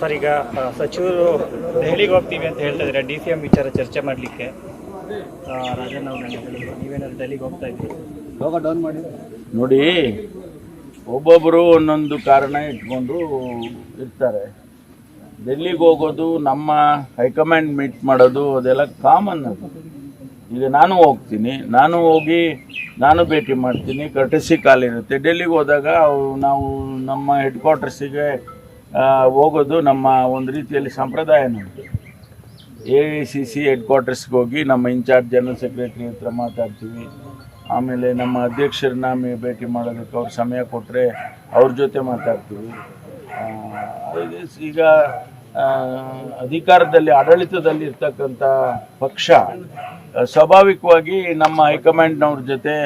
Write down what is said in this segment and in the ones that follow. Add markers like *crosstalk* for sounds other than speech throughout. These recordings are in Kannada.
ಸರ್, ಈಗ ಸಚಿವರು ದೆಹಲಿಗೆ ಹೋಗ್ತೀವಿ ಅಂತ ಹೇಳ್ತಾ ಇದ್ದಾರೆ. ಡಿ ಸಿ ಎಂ ವಿಚಾರ ಚರ್ಚೆ ಮಾಡಲಿಕ್ಕೆ. ರಾಜಣ್ಣ ಅವರು ನೀವೇನಾದ್ರು ಡೆಲ್ಲಿಗೆ ಹೋಗ್ತಾ ಮಾಡಿ. ನೋಡಿ ಒಬ್ಬೊಬ್ಬರು ಒಂದೊಂದು ಕಾರಣ ಇಟ್ಕೊಂಡು ಇರ್ತಾರೆ. ಡೆಲ್ಲಿಗೆ ಹೋಗೋದು ನಮ್ಮ ಹೈಕಮಾಂಡ್ ಮೀಟ್ ಮಾಡೋದು ಅದೆಲ್ಲ ಕಾಮನ್ ಅದು. ಈಗ ನಾನು ಹೋಗ್ತೀನಿ, ನಾನು ಹೋಗಿ ನಾನು ಭೇಟಿ ಮಾಡ್ತೀನಿ ಕರ್ಟಸಿ ಕಾಲಿರುತ್ತೆ ಡೆಲ್ಲಿಗೆ ಹೋದಾಗ ನಾವು ನಮ್ಮ ಹೆಡ್ ಕ್ವಾರ್ಟರ್ಸಿಗೆ ಹೋಗೋದು ನಮ್ಮ ಒಂದು ರೀತಿಯಲ್ಲಿ ಸಂಪ್ರದಾಯ ನಮ್ಮದು A I C C head ಕ್ವಾರ್ಟರ್ಸ್ಗೆ ಹೋಗಿ ನಮ್ಮ ಇನ್ಚಾರ್ಜ್ ಜನರಲ್ ಸೆಕ್ರೆಟರಿ ಹತ್ರ ಮಾತಾಡ್ತೀವಿ. ಆಮೇಲೆ ನಮ್ಮ ಅಧ್ಯಕ್ಷರನ್ನ ಭೇಟಿ ಮಾಡೋದಕ್ಕೆ ಅವ್ರು ಸಮಯ ಕೊಟ್ಟರೆ ಅವ್ರ ಜೊತೆ ಮಾತಾಡ್ತೀವಿ. ಈಗ ಅಧಿಕಾರದಲ್ಲಿ, ಆಡಳಿತದಲ್ಲಿ ಇರ್ತಕ್ಕಂಥ ಪಕ್ಷ ಸ್ವಾಭಾವಿಕವಾಗಿ ನಮ್ಮ ಹೈಕಮಾಂಡ್ನವ್ರ ಜೊತೆ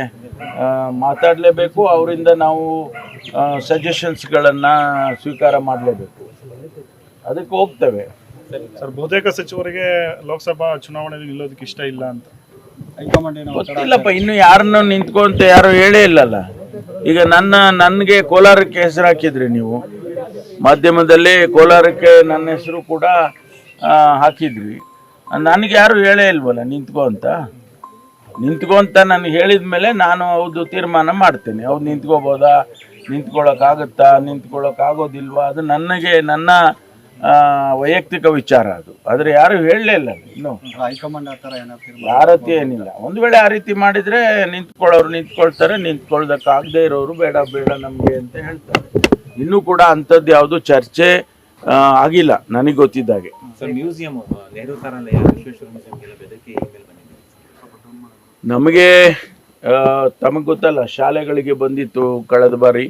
ಮಾತಾಡಲೇಬೇಕು. ಅವರಿಂದ ನಾವು ಸಜೆಷನ್ಸ್ಗಳನ್ನು ಸ್ವೀಕಾರ ಮಾಡಲೇಬೇಕು. ಅದಕ್ಕೆ ಹೋಗ್ತೇವೆ. ಸರ್. ಬಹುತೇಕ ಸಚಿವರಿಗೆ ಲೋಕಸಭಾ ಚುನಾವಣೆ ನಿಲ್ಲೋದಕ್ಕೆ ಇಷ್ಟ ಇಲ್ಲ ಅಂತ. ಗೊತ್ತಿಲ್ಲಪ್ಪ ಇನ್ನು ಯಾರನ್ನು ನಿಂತ್ಕೊಂತ ಯಾರು ಹೇಳೇ ಇಲ್ಲಲ್ಲ. ಈಗ ನನ್ನ ನನಗೆ ಕೋಲಾರಕ್ಕೆ ಹೆಸರು ಹಾಕಿದ್ರಿ ನೀವು. ಮಾಧ್ಯಮದಲ್ಲಿ ಕೋಲಾರಕ್ಕೆ ನನ್ನ ಹೆಸರು ಕೂಡ ಹಾಕಿದ್ರಿ ನನಗೆ ಯಾರು ಹೇಳೇ ಇಲ್ವಲ್ಲ ನಿಂತ್ಕೊ ಅಂತ ನಿಂತ್ಕೊ ಅಂತ ನನಗೆ ಹೇಳಿದ ಮೇಲೆ ನಾನು ಹೌದು ತೀರ್ಮಾನ ಮಾಡ್ತೇನೆ. ಅವ್ರು ನಿಂತ್ಕೋಬೋದಾ? ನಿಂತ್ಕೊಳ್ಳೋಕ್ಕಾಗುತ್ತಾ ನಿಂತ್ಕೊಳ್ಳೋಕ್ಕಾಗೋದಿಲ್ವಾ? ಅದು ನನಗೆ ನನ್ನ ವೈಯಕ್ತಿಕ ವಿಚಾರ ಅದು. ಆದರೆ ಯಾರು ಹೇಳಲೇ ಇಲ್ಲ ಇನ್ನು. ಹೈಕಮಾಂಡ್ ಆ ಥರ ಏನಾಗ್ತಿಲ್ಲ ಯಾರತಿ ಏನಿಲ್ಲ. ಒಂದು ವೇಳೆ ಆ ರೀತಿ ಮಾಡಿದರೆ ನಿಂತ್ಕೊಳ್ಳೋರು ನಿಂತ್ಕೊಳ್ತಾರೆ ನಿಂತ್ಕೊಳ್ದಕ್ಕಾಗದೇ ಇರೋರು ಬೇಡ ಬೇಡ ನಮಗೆ ಅಂತ ಹೇಳ್ತಾರೆ. ಇನ್ನೂ ಕೂಡ ಅಂಥದ್ದು ಯಾವುದು ಚರ್ಚೆ ಆಗಿಲ್ಲ ನನಗೆ ಗೊತ್ತಿದ್ದಾಗೆ ಸರ್ ಮ್ಯೂಸಿಯಂ ನೆಹರು ನಮಗೆ ತಮಗೆ ಗೊತ್ತಲ್ಲ, ಶಾಲೆಗಳಿಗೆ ಬಂದಿತ್ತು ಕಳೆದ ಬಾರಿ.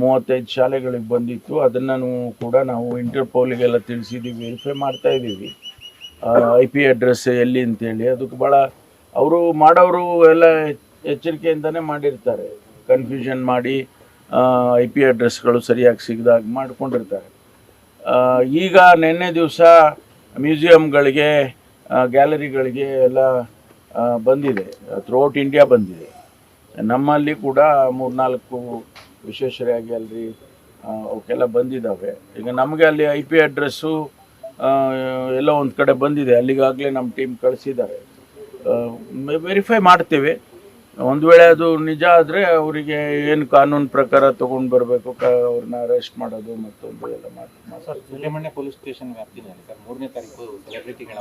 ಮೂವತ್ತೈದು ಶಾಲೆಗಳಿಗೆ ಬಂದಿತ್ತು. ಅದನ್ನು ಕೂಡ ನಾವು ಇಂಟರ್ಪೋಲಿಗೆಲ್ಲ ತಿಳಿಸಿದ್ದೀವಿ ವೆರಿಫೈ ಮಾಡ್ತಾ ಇದ್ದೀವಿ. ಐ ಪಿ ಅಡ್ರೆಸ್ ಎಲ್ಲಿ ಅಂತೇಳಿ. ಅದಕ್ಕೆ ಭಾಳ ಅವರು ಮಾಡೋರು ಎಲ್ಲ ಎಚ್ಚರಿಕೆಯಿಂದನೇ ಮಾಡಿರ್ತಾರೆ. ಕನ್ಫ್ಯೂಷನ್ ಮಾಡಿ ಐ ಪಿ ಅಡ್ರೆಸ್ಗಳು ಸರಿಯಾಗಿ ಸಿಗದಾಗ ಮಾಡ್ಕೊಂಡಿರ್ತಾರೆ. ಈಗ ನಿನ್ನೆ ದಿವಸ ಮ್ಯೂಸಿಯಮ್ಗಳಿಗೆ ಗ್ಯಾಲರಿಗಳಿಗೆ ಎಲ್ಲ ಬಂದಿದೆ. ಥ್ರೂಔಟ್ ಇಂಡಿಯಾ ಬಂದಿದೆ. ನಮ್ಮಲ್ಲಿ ಕೂಡ ಮೂರ್ನಾಲ್ಕು ವಿಶೇಷವಾಗಿ ಅಲ್ರಿ ಅವಕ್ಕೆಲ್ಲ ಬಂದಿದ್ದಾವೆ. ಈಗ ನಮಗೆ ಅಲ್ಲಿ ಐ ಪಿ ಅಡ್ರೆಸ್ಸು ಎಲ್ಲ ಒಂದು ಕಡೆ ಬಂದಿದೆ. ಅಲ್ಲಿಗಾಗಲೇ ನಮ್ಮ ಟೀಮ್ ಕಳಿಸಿದ್ದಾರೆ. ವೆರಿಫೈ ಮಾಡ್ತೀವಿ. ಒಂದು ವೇಳೆ ಅದು ನಿಜ ಆದರೆ ಅವರಿಗೆ ಏನು ಕಾನೂನು ಪ್ರಕಾರ ತೊಗೊಂಡು ಬರಬೇಕು ಕ ಅವ್ರನ್ನ ಅರೆಸ್ಟ್ ಮಾಡೋದು ಮತ್ತೊಂದು ಎಲ್ಲ ಮಾಡಿ ಸರ್ ಸುಬ್ರಹ್ಮಣ್ಯ ಪೊಲೀಸ್ ಸ್ಟೇಷನ್ ವ್ಯಾಪ್ತಿನಲ್ಲಿ ಸರ್ ಮೂರನೇ ತಾರೀಕು ಸೆಲೆಬ್ರಿಟಿಗಳ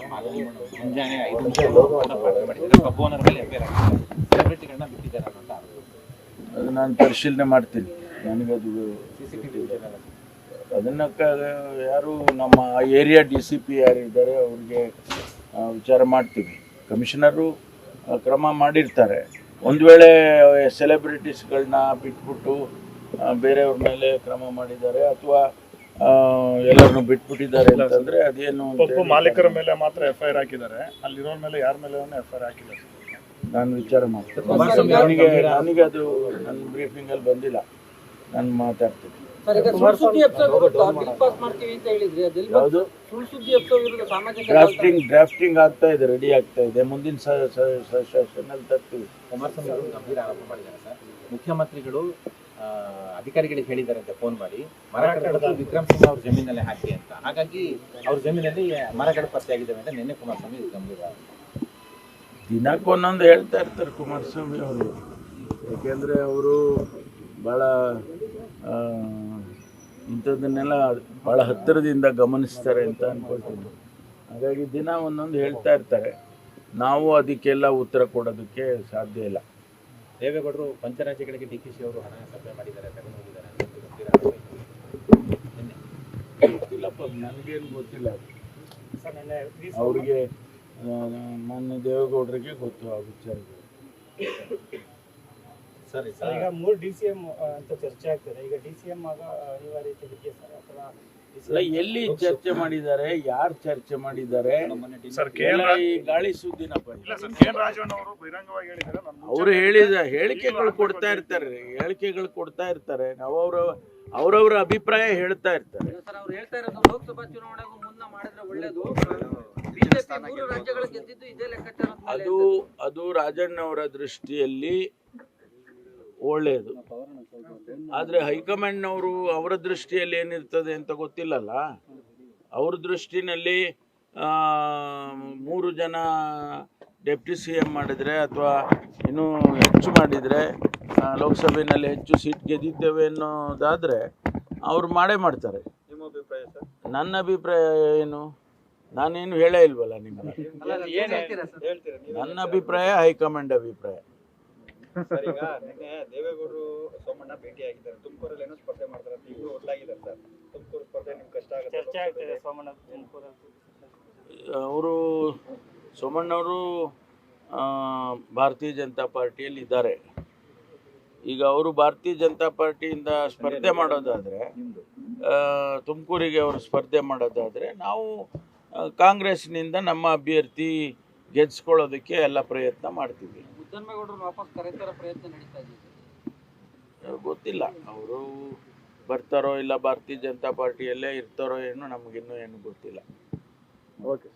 ಮುಂಜಾನೆ ಐದು ನಿಮಿಷ ಮಾಡಿದ್ದಾರೆ. ಮೇಲೆ ಎಫ್ಐಆರ್ ಸೆಲೆಬ್ರಿಟಿಗಳನ್ನ ಬಿಟ್ಟಿದ್ದಾರೆ ಅದು ನಾನು ಪರಿಶೀಲನೆ ಮಾಡ್ತೀನಿ. ನನಗದು ಅದನ್ನು ಅದನ್ನ ಯಾರು ನಮ್ಮ ಏರಿಯಾ ಡಿ ಸಿ ಪಿ ಯಾರಿದ್ದಾರೆ ಅವ್ರಿಗೆ ಆ, ವಿಚಾರ ಮಾಡ್ತೀವಿ. ಕಮಿಷನರು ಕ್ರಮ ಮಾಡಿರ್ತಾರೆ. ಒಂದು ವೇಳೆ ಸೆಲೆಬ್ರಿಟೀಸ್ಗಳನ್ನ ಬಿಟ್ಬಿಟ್ಟು ಬೇರೆಯವ್ರ ಮೇಲೆ ಕ್ರಮ ಮಾಡಿದ್ದಾರೆ ಅಥವಾ ಎಲ್ಲರನ್ನು ಬಿಟ್ಬಿಟ್ಟಿದ್ದಾರೆ ಅಂತಂದ್ರೆ ಅದೇನು ಪಬ್ಬು ಮಾಲೀಕರ ಮೇಲೆ ಮಾತ್ರ ಎಫ್ ಐ ಆರ್ ಹಾಕಿದ್ದಾರೆ. ಅಲ್ಲಿರೋರ ಮೇಲೆ ಯಾರ ಮೇಲೆ ಎಫ್ ಐ ಆರ್ ಹಾಕಿದ್ದಾರೆ ನಾನು ವಿಚಾರ ಮಾಡ್ತೇನೆ. ನನಗೆ ನನಗೆ ಅದು ನನ್ನ ಬ್ರೀಫಿಂಗಲ್ಲಿ ಬಂದಿಲ್ಲ. ನಾನು ಮಾತಾಡ್ತೀನಿ. ಡ್ರಾಫ್ಟಿಂಗ್ ಡ್ರಾಫ್ಟಿಂಗ್ ಆಗ್ತಾ ಇದೆ ರೆಡಿ ಆಗ್ತಾ ಇದೆ. ಮುಂದಿನ ತರ್ತೀವಿ. ಕುಮಾರಸ್ವಾಮಿ ಅವರು ಗಂಭೀರ ಆರೋಪ ಮಾಡಿದ್ದಾರೆ ಸರ್. ಮುಖ್ಯಮಂತ್ರಿಗಳು ಆ, ಅಧಿಕಾರಿಗಳಿಗೆ ಅಂತ ಫೋನ್ ಮಾಡಿ. ಮರ ಕಡಿದು ವಿಕ್ರಮ್ ಸಿಂಗ್ ಅವ್ರ ಜಮೀನಲ್ಲಿ ಹಾಕಿ ಅಂತ. ಹಾಗಾಗಿ ಅವ್ರ ಜಮೀನಲ್ಲಿ ಮರಗಳು ಪತ್ತೆಯಾಗಿದ್ದಾವೆ ಅಂತ ನಿನ್ನೆ ಕುಮಾರಸ್ವಾಮಿ ಗಂಭೀರ ದಿನಕ್ಕೊಂದೊಂದು ಹೇಳ್ತಾ ಇರ್ತಾರೆ ಕುಮಾರಸ್ವಾಮಿ ಅವರು. ಯಾಕೆಂದ್ರೆ ಅವರು ಭಾಳ ಆ, ಇಂಥದ್ದನ್ನೆಲ್ಲ ಭಾಳ ಹತ್ತಿರದಿಂದ ಗಮನಿಸ್ತಾರೆ ಅಂತ ಅನ್ಕೊಳ್ತೀನಿ. ಹಾಗಾಗಿ ದಿನ ಒಂದೊಂದು ಹೇಳ್ತಾ ಇರ್ತಾರೆ. ನಾವು ಅದಕ್ಕೆಲ್ಲ ಉತ್ತರ ಕೊಡೋದಕ್ಕೆ ಸಾಧ್ಯ ಇಲ್ಲ. ದೇವೇಗೌಡರು ಪಂಚರಾಜ್ಯಗಳಿಗೆ ಡಿ ಕೆ ಶಿ ಅವರು ಹಣ ಸಪ್ಲೈ ಮಾಡಿದ್ದಾರೆ ತಗೊಂಡು ಹೋಗಿದ್ದಾರೆ ನನಗೇನು ಗೊತ್ತಿಲ್ಲ. ಅವರಿಗೆ ಮಾನ್ಯ ದೇವೇಗೌಡರಿಗೆ ಗೊತ್ತು ಆ ವಿಚಾರಗಳು. ಸರಿ ಸರ್. ಈಗ ಮೂರು ಡಿ ಸಿ ಎಂ ಅಂತ ಚರ್ಚೆ ಆಗ್ತದೆ. ಈಗ ಡಿ ಸಿ ಎಂ ಆಗ ಅನಿವಾರ್ಯತೆ ಇದೆಯಾ ಸರ್? ಅಥವಾ ಎಲ್ಲಿ ಚರ್ಚೆ ಮಾಡಿದ್ದಾರೆ ಯಾರು ಚರ್ಚೆ ಮಾಡಿದ್ದಾರೆ? ಈ ಗಾಳಿ ಸುದ್ದಿನ ಇದು. ಇಲ್ಲ ಸರ್ ಕೆ ರಾಜಣ್ಣ ಅವರು ಹೇಳಿದ ಹೇಳಿಕೆಗಳು ಕೊಡ್ತಾ ಇರ್ತಾರೆ ಹೇಳಿಕೆಗಳು ಕೊಡ್ತಾ ಇರ್ತಾರೆ. ನಾವು ಅವ್ರ ಅವರವರ ಅಭಿಪ್ರಾಯ ಹೇಳ್ತಾ ಇರ್ತಾರೆ. ಸರ್ ಅವ್ರು ಹೇಳ್ತಾ ಲೋಕಸಭಾ ಚುನಾವಣೆಗೂ ಮುನ್ನ ಮಾಡಿದ್ರೆ ಒಳ್ಳೇದು. ಬಿಜೆಪಿ ಮೂರು ರಾಜ್ಯಗಳು ಗೆದ್ದಿದ್ದು ಇದೇ ಲೆಕ್ಕಾಚಾರದ ಮೇಲೆ ಅದು ಅದು ರಾಜಣ್ಣವರ ದೃಷ್ಟಿಯಲ್ಲಿ ಒಳ್ಳೆಯದು ಆದರೆ ಹೈಕಮಾಂಡ್ನವರು ಅವರ ದೃಷ್ಟಿಯಲ್ಲಿ ಏನಿರ್ತದೆ ಅಂತ ಗೊತ್ತಿಲ್ಲಲ್ಲ? ಅವ್ರ ದೃಷ್ಟಿನಲ್ಲಿ ಮೂರು ಜನ ಡೆಪ್ಟಿ ಸಿ ಎಂ ಮಾಡಿದರೆ ಅಥವಾ ಇನ್ನೂ ಹೆಚ್ಚು ಮಾಡಿದರೆ ಲೋಕಸಭೆಯಲ್ಲಿ ಹೆಚ್ಚು ಸೀಟ್ ಗೆದ್ದಿದ್ದೇವೆ ಅನ್ನೋದಾದರೆ ಅವರು ಮಾಡೇ ಮಾಡ್ತಾರೆ. ನಿಮ್ಮ ಅಭಿಪ್ರಾಯ ಸರ್? ನನ್ನ ಅಭಿಪ್ರಾಯ ಏನು? ನಾನೇನು ಹೇಳೇ ಇಲ್ವಲ್ಲ ನಿಮಗೆ? ಏನು ಹೇಳ್ತೀರಾ ನೀವು ನನ್ನ ಅಭಿಪ್ರಾಯ ಹೈಕಮಾಂಡ್ ಅಭಿಪ್ರಾಯ. ಸರ್ ಈಗ *laughs* ನಿನ್ನೆ ದೇವೇಗೌಡರು ಸೋಮಣ್ಣ ಭೇಟಿಯಾಗಿದ್ದಾರೆ. ತುಮಕೂರಲ್ಲಿ ಏನೋ ಸ್ಪರ್ಧೆ ಮಾಡ್ತಾರೆ ಅಂತ ಇವರು ಒಟ್ಲಾಗಿದ್ದಾರೆ ಸರ್. ತುಮಕೂರು ಸ್ಪರ್ಧೆ ನಿಮ್ಗೆ ಕಷ್ಟ ಆಗುತ್ತೆ ಚರ್ಚೆ ಆಗ್ತಿದೆ ಸೋಮಣ್ಣ ಅವರು ಸೋಮಣ್ಣವರು ಆ, ಭಾರತೀಯ ಜನತಾ ಪಾರ್ಟಿಯಲ್ಲಿ ಇದ್ದಾರೆ. ಈಗ ಅವರು ಭಾರತೀಯ ಜನತಾ ಪಾರ್ಟಿಯಿಂದ ಸ್ಪರ್ಧೆ ಮಾಡೋದಾದರೆ ತುಮಕೂರಿಗೆ ಅವರು ಸ್ಪರ್ಧೆ ಮಾಡೋದಾದರೆ ನಾವು ಕಾಂಗ್ರೆಸ್ನಿಂದ ನಮ್ಮ ಅಭ್ಯರ್ಥಿ ಗೆದ್ಸ್ಕೊಳ್ಳೋದಕ್ಕೆ ಎಲ್ಲ ಪ್ರಯತ್ನ ಮಾಡ್ತೀವಿ. ಮುದ್ದನ್ಮೇಗೌಡರು ವಾಪಸ್ ಕರೆತರ ಪ್ರಯತ್ನ ನಡೀತಾ ಇದೆ. ಗೊತ್ತಿಲ್ಲ. ಅವರು ಬರ್ತಾರೋ ಇಲ್ಲ ಭಾರತೀಯ ಜನತಾ ಪಾರ್ಟಿಯಲ್ಲೇ ಇರ್ತಾರೋ ಏನೋ ನಮಗಿನ್ನೂ ಏನು ಗೊತ್ತಿಲ್ಲ. ಓಕೆ